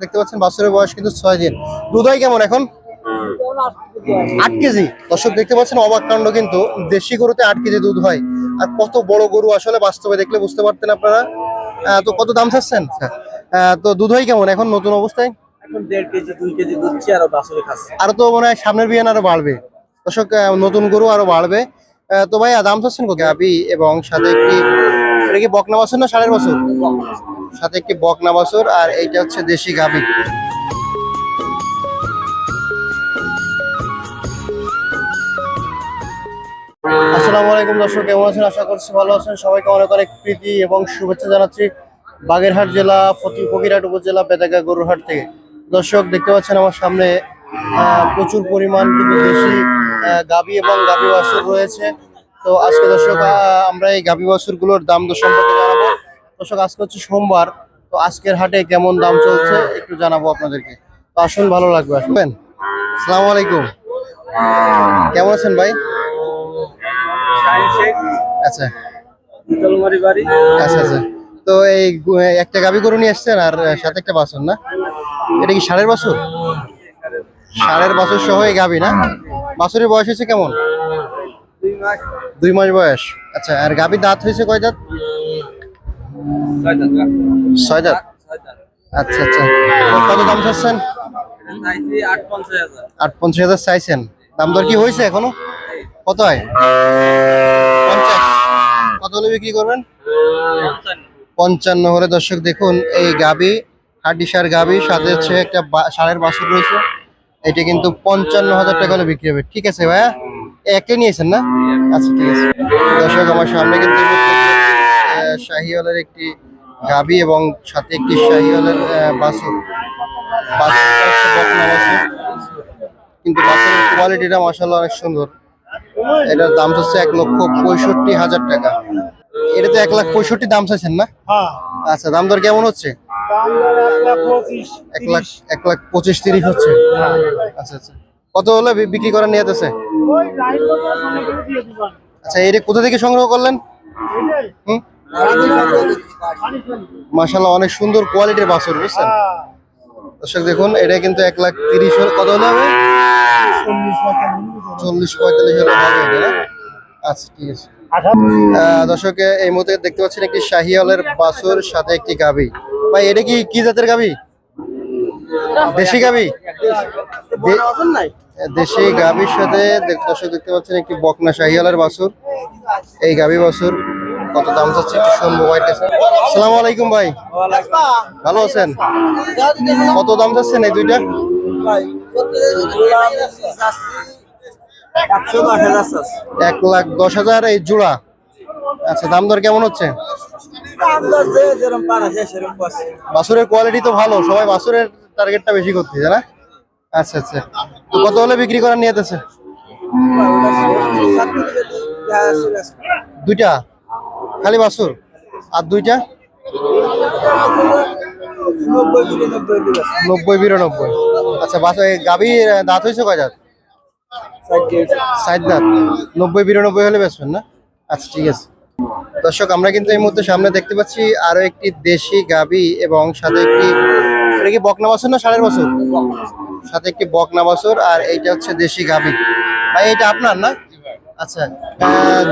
দেখতে পাচ্ছেন বাছুরের বয়স কিন্তু ছয় দিন। দুধ হয় কেমন এখন? আট কেজি। দর্শক দেখতে পাচ্ছেন অবাক কাণ্ড কিন্তু দেশি গরুতে আট কেজি দুধ হয়। আর কত বড় গরু আসলে বাস্তবে দেখলে বুঝতে পারতেন আপনারা। আহ, তো কত দাম চাচ্ছেন? আহ, তো দুধ হয় কেমন এখন নতুন অবস্থায়? এখন দেড় কেজি দুই কেজি দুধছি আর বাছুরে খাচ্ছে। আরও তো মনে হয় সামনের বিয়ান আরও বাড়বে। দর্শক নতুন গরু আরও বাড়বে। আহ, তো ভাই দাম চাচ্ছেন কত? গাবি এবং সাথে একটি এটা কি বকনা বাছুর না ষাঁড়ের বাছুর সাথে একটি বকনা বাছুর আর এইটা হচ্ছে দেশি গাবি আসসালামু আলাইকুম দর্শক, কেমন আছেন? আশা করছি ভালো আছেন। সবাইকে অনেক অনেক প্রীতি এবং শুভেচ্ছা জানাচ্ছি বাগেরহাট জেলা ফতি ফকিরহাট উপজেলা, বেদাগা গরুরহাট থেকে। দর্শক, দেখতে পাচ্ছেন আমার সামনে প্রচুর পরিমাণ কিন্তু দেশি গাভী এবং গাভী বাছুর রয়েছে। তো আজকে দর্শক আমরা এই গাভী বাছুরগুলোর দাম দর সম্পর্কে জানাব। দর্শক, আজকে হচ্ছে সোমবার, তো আজকের হাটে কেমন দাম চলছে একটু জানাব আপনাদেরকে। তো আসুন, ভালো লাগবে আসবেন? আসসালামু আলাইকুম। কেমন আছেন ভাই? আচ্ছা। আচ্ছা আচ্ছা। তো এই একটা গাভী গরু নিয়ে আসছেন আর সাথে একটা বাছুর, না? এটা কি ষাঁড়ের বাছুর? ষাঁড়ের বাছুর সহ এই গাভী, না? বাছুরের বয়স হয়েছে কেমন? দুই মাস বয়স। আচ্ছা আর গাভীর দাঁত হয়েছে কয় দাঁত? ছয় দাঁত আচ্ছা আচ্ছা। কত দাম চাচ্ছেন? আট পঞ্চাশ হাজার। চাইছেন। দাম দর কি হয়েছে এখনও? কত হয়? পঞ্চাশ। কত হলে বিক্রি করবেন? পঞ্চান্ন। হলে দর্শক দেখুন এই গাবি হাডিসার গাবি সাথে হচ্ছে একটা ষাঁড়ের বাছুর রয়েছে। এটা কিন্তু পঞ্চান্ন হাজার টাকা হলে বিক্রি হবে। ঠিক আছে ভাইয়া? একটা নিয়েছেন না? আচ্ছা ঠিক আছে। দর্শক আমার সামনে কিন্তু শাহিওয়ালের একটি গাবি এবং সাথে একটি শাহিওয়ালের বকনা কিন্তু বাছুরের কোয়ালিটিটা মাসাল্লাহ অনেক সুন্দর। এটার দাম হচ্ছে এক লক্ষ পঁয়ষট্টি হাজার টাকা। এটা তো এক লাখ পঁয়ষট্টি দাম চাইছেন না? হ্যাঁ। আচ্ছা দাম দর কেমন হচ্ছে? এক লাখ এক লাখ পঁচিশ তিরিশ হচ্ছে? আচ্ছা আচ্ছা। কত হলে বিক্রি করার নিয়ে আছে? আচ্ছা এটা কোথা থেকে সংগ্রহ করলেন। মাশাল্লাহ অনেক সুন্দর কোয়ালিটির বাছুর বুঝছেন? হ্যাঁ। দর্শক দেখুন এটা কিন্তু এক লাখ তিরিশ কত হলে হবে? চল্লিশ পঁয়তাল্লিশ হলে হবে। এটা আচ্ছা ঠিক আছে। আঠারো দর্শক এই মুহূর্তে দেখতে পাচ্ছেন একটি শাহিওয়ালের বাছুর সাথে একটি গাবি ভাই এটা কি কি জাতের গাবি দেশি গাবি দেশি গাবির সাথে দর্শক দেখতে পাচ্ছেন একটি বকনা শাহিওয়ালের বাছুর। এই গাবি বাছুর কত দাম চাচ্ছে একটু শুনব ভাই আসসালামু আলাইকুম ভাই। ভালো আছেন? কত দাম চাচ্ছেন এই দুইটা। এক লাখ দশ হাজার এই জোড়া। আচ্ছা দাম দর কেমন হচ্ছে। বাছুরের কোয়ালিটি তো ভালো, সবাই বাছুরের টার্গেটটা বেশি করতেছে, না? আচ্ছা আচ্ছা। কত হলে বিক্রি করার নিয়ত আছে। দুইটা? খালি বাছুর? আর দুইটা? নব্বই, বিরানব্বই। আচ্ছা বাছুর, এই দাঁত হয়েছে দাঁত? ষাট দাঁত। নব্বই, বিরানব্বই হলে বেচবেন না? আচ্ছা ঠিক আছে। দর্শক, আমরা কিন্তু এই মুহূর্তে সামনে দেখতে পাচ্ছি আরও একটি দেশি গাভী এবং সাথে একটি এটা কি বকনা বাছুর না ষাঁড়ের বাছুর? সাথে একটি বকনা বাছুর আর এইটা হচ্ছে দেশি গাভী। ভাই এটা আপনার না? আচ্ছা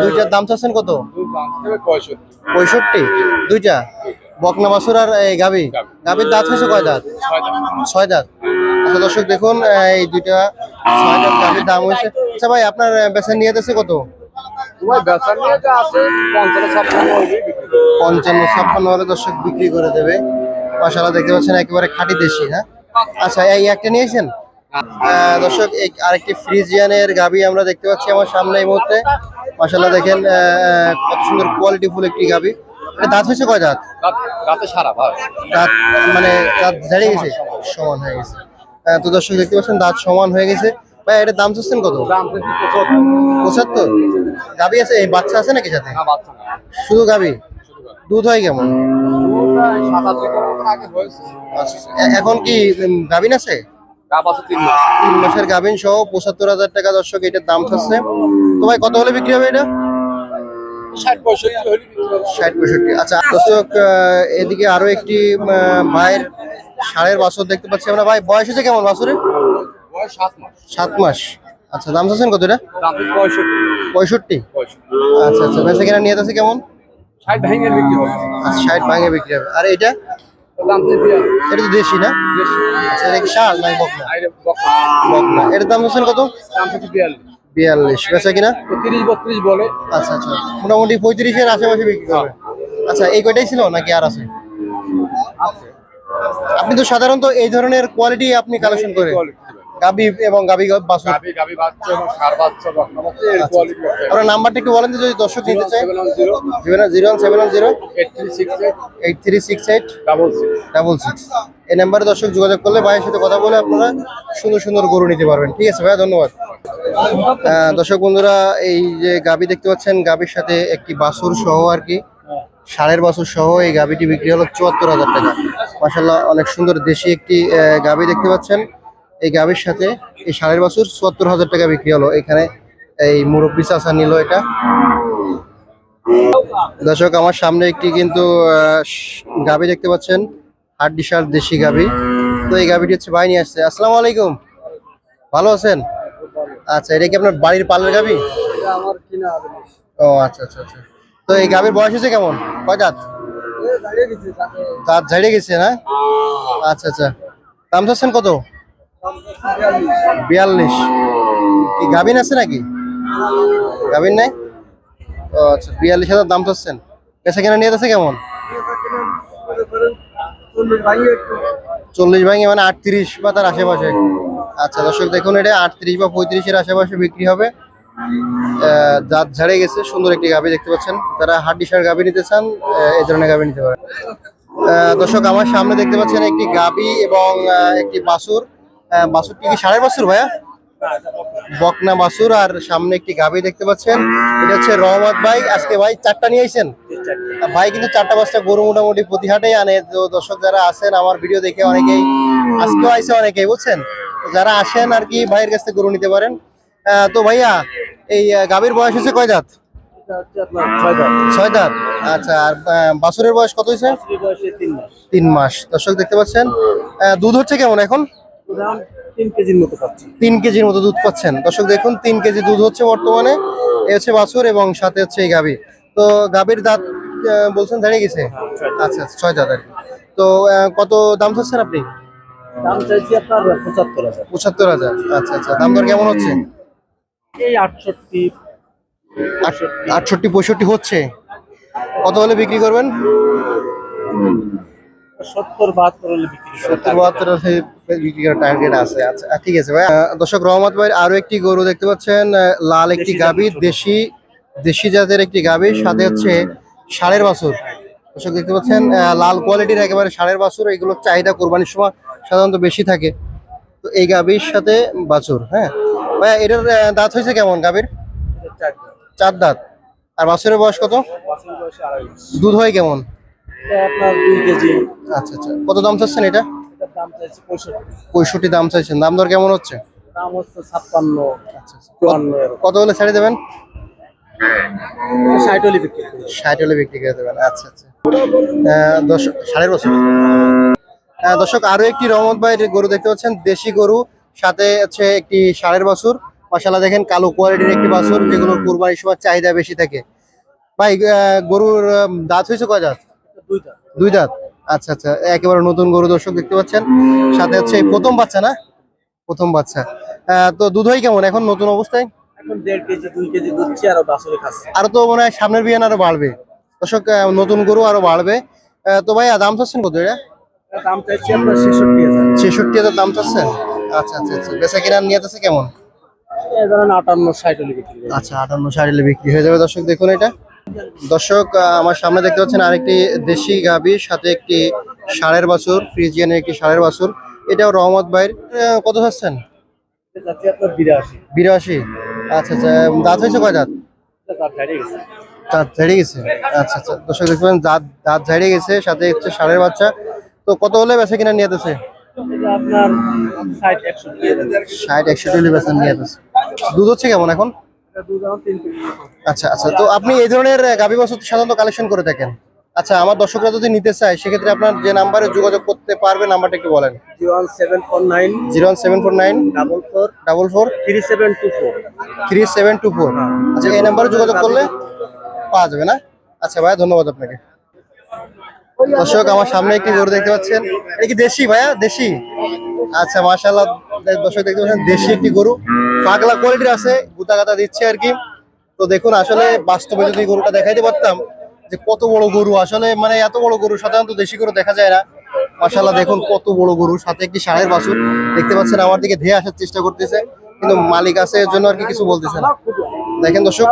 দুইটার দাম চাচ্ছেন কত? পঁয়ষট্টি। দুইটা? বকনা বাছুর আর এই গাভী? গাভীর দাঁত হয়েছে কয় দাঁত? ছয় দাঁত। আচ্ছা দর্শক দেখুন এই দুইটা ছয় দাঁত গাভীর দাম হয়েছে। আচ্ছা ভাই আপনার আহ, নিয়ে আছে কত পঞ্চান্ন ছাপ্পান্ন হলে দর্শক বিক্রি করে দেবে। মশালা দেখতে পাচ্ছেন একেবারে খাঁটি দেশি হ্যাঁ? আচ্ছা এই একটা নিয়েছেন? দর্শক এই আরেকটি ফ্রিজিয়ানের গাবি আমরা দেখতে পাচ্ছি আমার সামনে এই মুহূর্তে। মশালা দেখেন কত সুন্দর কোয়ালিটি ফুল একটি গাবি। এটা দাঁত হয়েছে কয় দাঁত? সারা দাঁত মানে দাঁত ঝাড়িয়ে গেছে? সমান হয়ে গেছে। তো দর্শক দেখতে পাচ্ছেন দাঁত সমান হয়ে গেছে। ভাই এটার দাম চাচ্ছেন কত? পঁচাত্তর। গাবি আছে এই বাচ্চা আছে নাকি সাথে? শুধু গাবি। দুধ হয় কেমন? এখন কি গাভিন আছে? তিন মাসের গাভিন সহ পঁচাত্তর হাজার টাকা দর্শক এটার দাম থাকছে তো ভাই কত হলে বিক্রি হবে এটা? ষাট পঁয়ষট্টি ষাট পঁয়ষট্টি। আচ্ছা দর্শক এদিকে আরও একটি ষাঁড়ের বাছুর দেখতে পাচ্ছি আমরা। ভাই বয়স হচ্ছে কেমন বাছুরের সাত মাস। আচ্ছা দাম চাচ্ছেন কত এটা? পঁয়ষট্টি। আচ্ছা আচ্ছা বেচা কিনা নিয়ে আছে কেমন? ষাট ভেঙে বিক্রি হবে। আচ্ছা ষাট ভাঙে বিক্রি হবে। আর এটা? তো বিয়াল্লিশ এটা তো দেশি না? আচ্ছা এটা কি ষাঁড় নাই বকনা? বকনা। এটার দাম চাচ্ছেন কত? দাম হচ্ছে বিয়াল্লিশ। বিয়াল্লিশ। বেচা কিনা? তিরিশ বত্রিশ বলে। আচ্ছা আচ্ছা। মোটামুটি পঁয়ত্রিশের আশেপাশে বিক্রি করবে আচ্ছা এই কয়টাই ছিল নাকি আর আছে? আপনি তো সাধারণত এই ধরনের কোয়ালিটি আপনি কালেকশন করে গাবি এবং গাবি বাছুর। গাবি গাবি বাচ্চা এবং সার বাচ্চা এর কোয়ালিটি আপনার নাম্বারটা একটু বলেন যদি দর্শক নিতে চায়। Seven one zero zero one seven one zero eight three six eight eight three six eight double six double six এই নাম্বারে দর্শক যোগাযোগ করলে ভাইয়ের সাথে কথা বলে আপনারা সুন্দর সুন্দর গরু নিতে পারবেন। ঠিক আছে ভাইয়া ধন্যবাদ। দর্শক বন্ধুরা এই যে গাবি দেখতে পাচ্ছেন গাবির সাথে একটি বাছুর সহ আর কি। ষাঁড়ের বাছুর সহ এই গাবিটি বিক্রি হলো চুয়াত্তর হাজার টাকা। মাসাল্লাহ অনেক সুন্দর দেশি একটি গাবি দেখতে পাচ্ছেন। এই গাভীর সাথে এই ষাঁড়ের বছর চুয়াত্তর হাজার টাকা বিক্রি হলো। এখানে এই মুরব্বী চাষা নিল এটা। দর্শক আমার সামনে একটি কিন্তু গাবি দেখতে পাচ্ছেন হাড্ডি সার দেশি গাবি তো এই গাবিটি হচ্ছে ভাই নিয়ে আসছে। আসসালামু আলাইকুম। ভালো আছেন? আচ্ছা এটা কি আপনার বাড়ির পালের হবে ও আচ্ছা আচ্ছা আচ্ছা। তো এই গাবির বয়স হচ্ছে কেমন? কয় দাঁত? দাঁত। ঝাড়িয়ে গেছে না? আচ্ছা আচ্ছা। দাম চাচ্ছেন কত? বিয়াল্লিশ। কি গাভিন আছে নাকি? গাভিন নাই? ও আচ্ছা বিয়াল্লিশ হাজার দাম চাচ্ছেন। পেশা কেনা নিয়ে আছে কেমন? চল্লিশ ভাঙে মানে আটত্রিশ বা তার আশেপাশে। আচ্ছা দর্শক দেখুন, এটা আটত্রিশ বা পঁয়ত্রিশের আশেপাশে বিক্রি হবে। দাঁত ঝাড়ে গেছে, সুন্দর একটি গাভি দেখতে পাচ্ছেন। তারা হাড্ডি সার গাভি নিতে চান এই ধরনের গাভি নিতে পারেন। দর্শক, আমার সামনে দেখতে পাচ্ছেন একটি গাভি এবং একটি বাসুর আহ, বাসুরটি কি সাড়ে বাসুর ভাইয়া? বকনা বাসুর আর সামনে একটি গাভি দেখতে পাচ্ছেন। এটা হচ্ছে রহমত ভাই। আজকে ভাই চারটা নিয়ে আইছেন? ভাই কিন্তু চারটা পাঁচটা গরু মোটামুটি প্রতি হাটেই আনে। তো দর্শক যারা আছেন আমার ভিডিও দেখে অনেকেই আজকেও আইসে অনেকেই বুঝছেন? যারা আসেন আর কি ভাইয়ের কাছ থেকে গরু নিতে পারেন। তো ভাইয়া এই গাভীর বয়স হচ্ছে কয় দাঁত? ছয় দাঁত। আচ্ছা আর আহ, বাছুরের বয়স কত হয়েছে? তিন মাস। দর্শক দেখতে পাচ্ছেন। দুধ হচ্ছে কেমন এখন? তিন কেজির মতো পাচ্ছি। তিন কেজির মতো দুধ পাচ্ছেন। দর্শক দেখুন তিন কেজি দুধ হচ্ছে বর্তমানে। এ হচ্ছে বাছুর এবং সাথে হচ্ছে এই গাভী। তো গাভীর দাঁত বলছেন দাঁড়িয়ে গেছে? আচ্ছা আচ্ছা ছয় দাঁত আর কি। তো কত দাম চাচ্ছেন আপনি? দাম চাইছি আপনার পঁচাত্তর হাজার। পঁচাত্তর হাজার। আচ্ছা আচ্ছা দাম দর কেমন হচ্ছে? এই আটষট্টি আট- আটষট্টি পঁয়ষট্টি হচ্ছে। কত হলে বিক্রি করবেন? সত্তর বাহাত্তর হলে বিক্রি করে সত্তর বাহাত্তর হলে বিক্রি করার টার্গেট আছে। আচ্ছা ঠিক আছে ভাই আহ, দর্শক রহমত ভাই আরও একটি গরু দেখতে পাচ্ছেন লাল একটি দেশি গাভী দেশি দেশি জাতের একটি গাভী সাথে হচ্ছে ষাঁড়ের বাছুর। দর্শক দেখতে পাচ্ছেন লাল কোয়ালিটির একেবারে ষাঁড়ের বাছুর এগুলোর চাহিদা কোরবানির সময় সাধারণত বেশি থাকে। তো এই গাভীর সাথে বাছুর হ্যাঁ? ভাই এটার দাঁত হয়েছে কেমন গাভীর? চার দাঁত। আর বাছুরের বয়স কত। দুধ হয় কেমন? আচ্ছা আচ্ছা। কত দাম চাচ্ছেন এটা? দাম চাইছি পঁয়ষট্টি। পঁয়ষট্টি দাম চাইছেন। দাম দর কেমন হচ্ছে? দাম হচ্ছে ছাপ্পান্ন। আচ্ছা আচ্ছা। চুয়ান্ন কত হলে ছেড়ে দেবেন? ষাট হলে বিক্রি করি ষাট হলে বিক্রি করে দেবেন। আচ্ছা আচ্ছা। দশ সাড়ে বছর। দর্শক আরও একটি রহমত ভাইয়ের গরু দেখতে পাচ্ছেন দেশি গরু। সাথে হচ্ছে একটি ষাঁড়ের বাছুর। মাসালা দেখেন কালো কোয়ালিটির একটি বাছুর যেগুলো কুরবানির সময় চাহিদা বেশি থাকে। ভাই গরুর দাঁত হয়েছে কয় দাঁত? দুইটা দুই দাঁত। আচ্ছা আচ্ছা একেবারে নতুন গরু দর্শক দেখতে পাচ্ছেন। সাথে হচ্ছে এই প্রথম বাচ্চা না? প্রথম বাচ্চা। তো দুধ হয় কেমন? এখন নতুন অবস্থায়? আর তো মনে হয় সামনের বিয়ান আরও বাড়বে। দর্শক নতুন গরু আরও বাড়বে। তো ভাইয়া দাম চাচ্ছেন কত এটা? ছেষট্টি হাজার। দাম চাচ্ছেন? আচ্ছা আচ্ছা আচ্ছা। বেচা কিনার নিয়ে আছে কেমন? আটান্ন ষাট আচ্ছা আটান্ন সাড়ে বিক্রি হয়ে যাবে। দর্শক দেখুন এটা। দর্শক আমার সামনে দেখতে পাচ্ছেন আরেকটি দেশি গাভীর সাথে একটি ষাঁড়ের বাছুর ফ্রিজিয়ানের একটি ষাঁড়ের বাছুর। এটাও রহমত ভাইয়ের কত চাচ্ছেন বিরাশি। আচ্ছা আচ্ছা দাঁত হয়েছে কয় দাঁত? দাঁত ঝাড়ে গেছে। আচ্ছা আচ্ছা দর্শক দেখতে পাচ্ছেন দাঁত দাঁত ঝাড়ে গেছে সাথে হচ্ছে ষাঁড়ের বাচ্চা। তো কত হলে বেচা কিনা নিয়ে আছে ষাট একষট্টি ষাট একষট্টি হলে বেচা নিয়ে আছে দুধ হচ্ছে কেমন এখন? আচ্ছা আচ্ছা। তো আপনি এই ধরনের গাভী বাছুর সাধারণত কালেকশন করে থাকেন। আচ্ছা আমার দর্শকরা যদি নিতে চায় সেক্ষেত্রে আপনার যে নাম্বারে যোগাযোগ করতে পারবে নাম্বারটা একটু বলেন। Zero one seven four nine zero one seven four nine double four double four three seven two four. Three seven two four. আচ্ছা এই নাম্বারে যোগাযোগ করলে পাওয়া যাবে না? আচ্ছা ভাইয়া ধন্যবাদ আপনাকে। দর্শক আমার সামনে একটি গরু দেখতে পাচ্ছেন। এটা কি দেশি ভাইয়া? দেশি? আচ্ছা মাশাল্লাহ দর্শক দেখতে পাচ্ছেন দেশি একটি গরু। পাগলা কোয়ালিটির আছে গুতা গাতা দিচ্ছে আর কি। তো দেখুন, আসলে বাস্তবে যদি গরুটা দেখাইতে পারতাম যে কত বড় গরু, আসলে মানে এত বড় গরু, সাধারণত দেশি গরু দেখা যায় না। মাশাল্লাহ দেখুন কত বড় গরু, সাথে একটি ষাঁড়ের বাছুর। দেখতে পাচ্ছেন, আমার দিকে ধেয়ে আসার চেষ্টা করতেছে, কিন্তু মালিক আছে এর জন্য আর কি কিছু বলতেছে না। দেখেন দর্শক,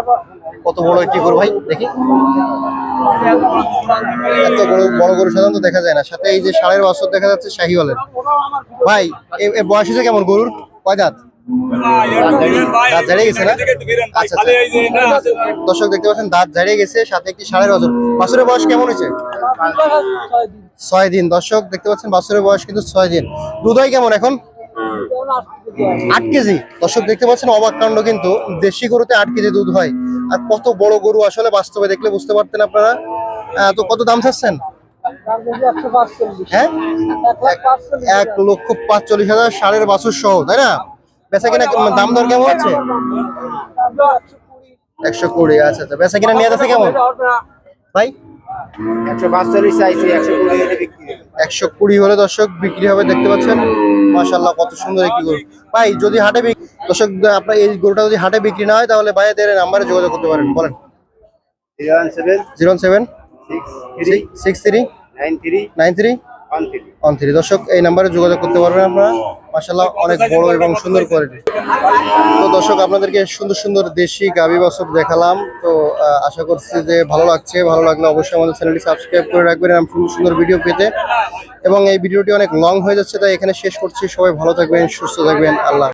কত বড় একটি গরু, ভাই, দেখি। এত বড় বড় গরু সাধারণত দেখা যায় না। সাথে এই যে ষাঁড়ের বাছুর দেখা যাচ্ছে শাহিওয়ালের। ভাই, এ- বয়স কেমন গরুর? কয় দাঁত? দাঁত ঝাড়িয়ে গেছে না? আচ্ছা আচ্ছা। দর্শক দেখতে পাচ্ছেন দাঁত ঝাড়িয়ে গেছে সাথে একটি ষাঁড়ের বাছুর বাছুরের বয়স কেমন হয়েছে? ছয় দিন। দর্শক দেখতে পাচ্ছেন বাছুরের বয়স কিন্তু ছয় দিন। দুধ হয় কেমন এখন? আট কেজি। দর্শক দেখতে পাচ্ছেন অবাক কাণ্ড কিন্তু। দেশি গরুতে আট কেজি দুধ হয়। আর কত বড় গরু আসলে বাস্তবে দেখলে বুঝতে পারতেন আপনারা? তো কত দাম চাচ্ছেন? হ্যাঁ? এক লক্ষ পাঁচচল্লিশ হাজার সাড়ের বাছুর সহ তাই না? বেচা কিনা দাম দর কেমন আছে একশো কুড়ি আচ্ছা আচ্ছা। বেচা কিনা নিয়ে যাচ্ছে কেমন? ভাই? একশো কুড়ি হলে দর্শক বিক্রি হবে দেখতে পাচ্ছেন? মাশাল্লাহ কত সুন্দর একটি গরু। ভাই যদি হাটে দর্শক আপনার এই গরুটা যদি হাটে বিক্রি না হয় তাহলে ভাইদের নাম্বারে যোগাযোগ করতে পারেন। বলেন। Zero seven six three nine three nine three one three. দর্শক এই নাম্বারে যোগাযোগ করতে পারবেন আপনারা। মাশাল্লাহ অনেক বড় এবং সুন্দর কোয়ালিটি তো দর্শক, আপনাদেরকে সুন্দর সুন্দর দেশি গাভী বাসব দেখালাম। তো আশা করছি যে ভালো লাগছে। ভালো লাগলে অবশ্যই আমাদের চ্যানেলটি সাবস্ক্রাইব করে রাখবেন এরকম সুন্দর সুন্দর ভিডিও পেতে। এবং এই ভিডিওটি অনেক লং হয়ে যাচ্ছে, তাই এখানে শেষ করছি। সবাই ভালো থাকবেন, সুস্থ থাকবেন। আল্লাহ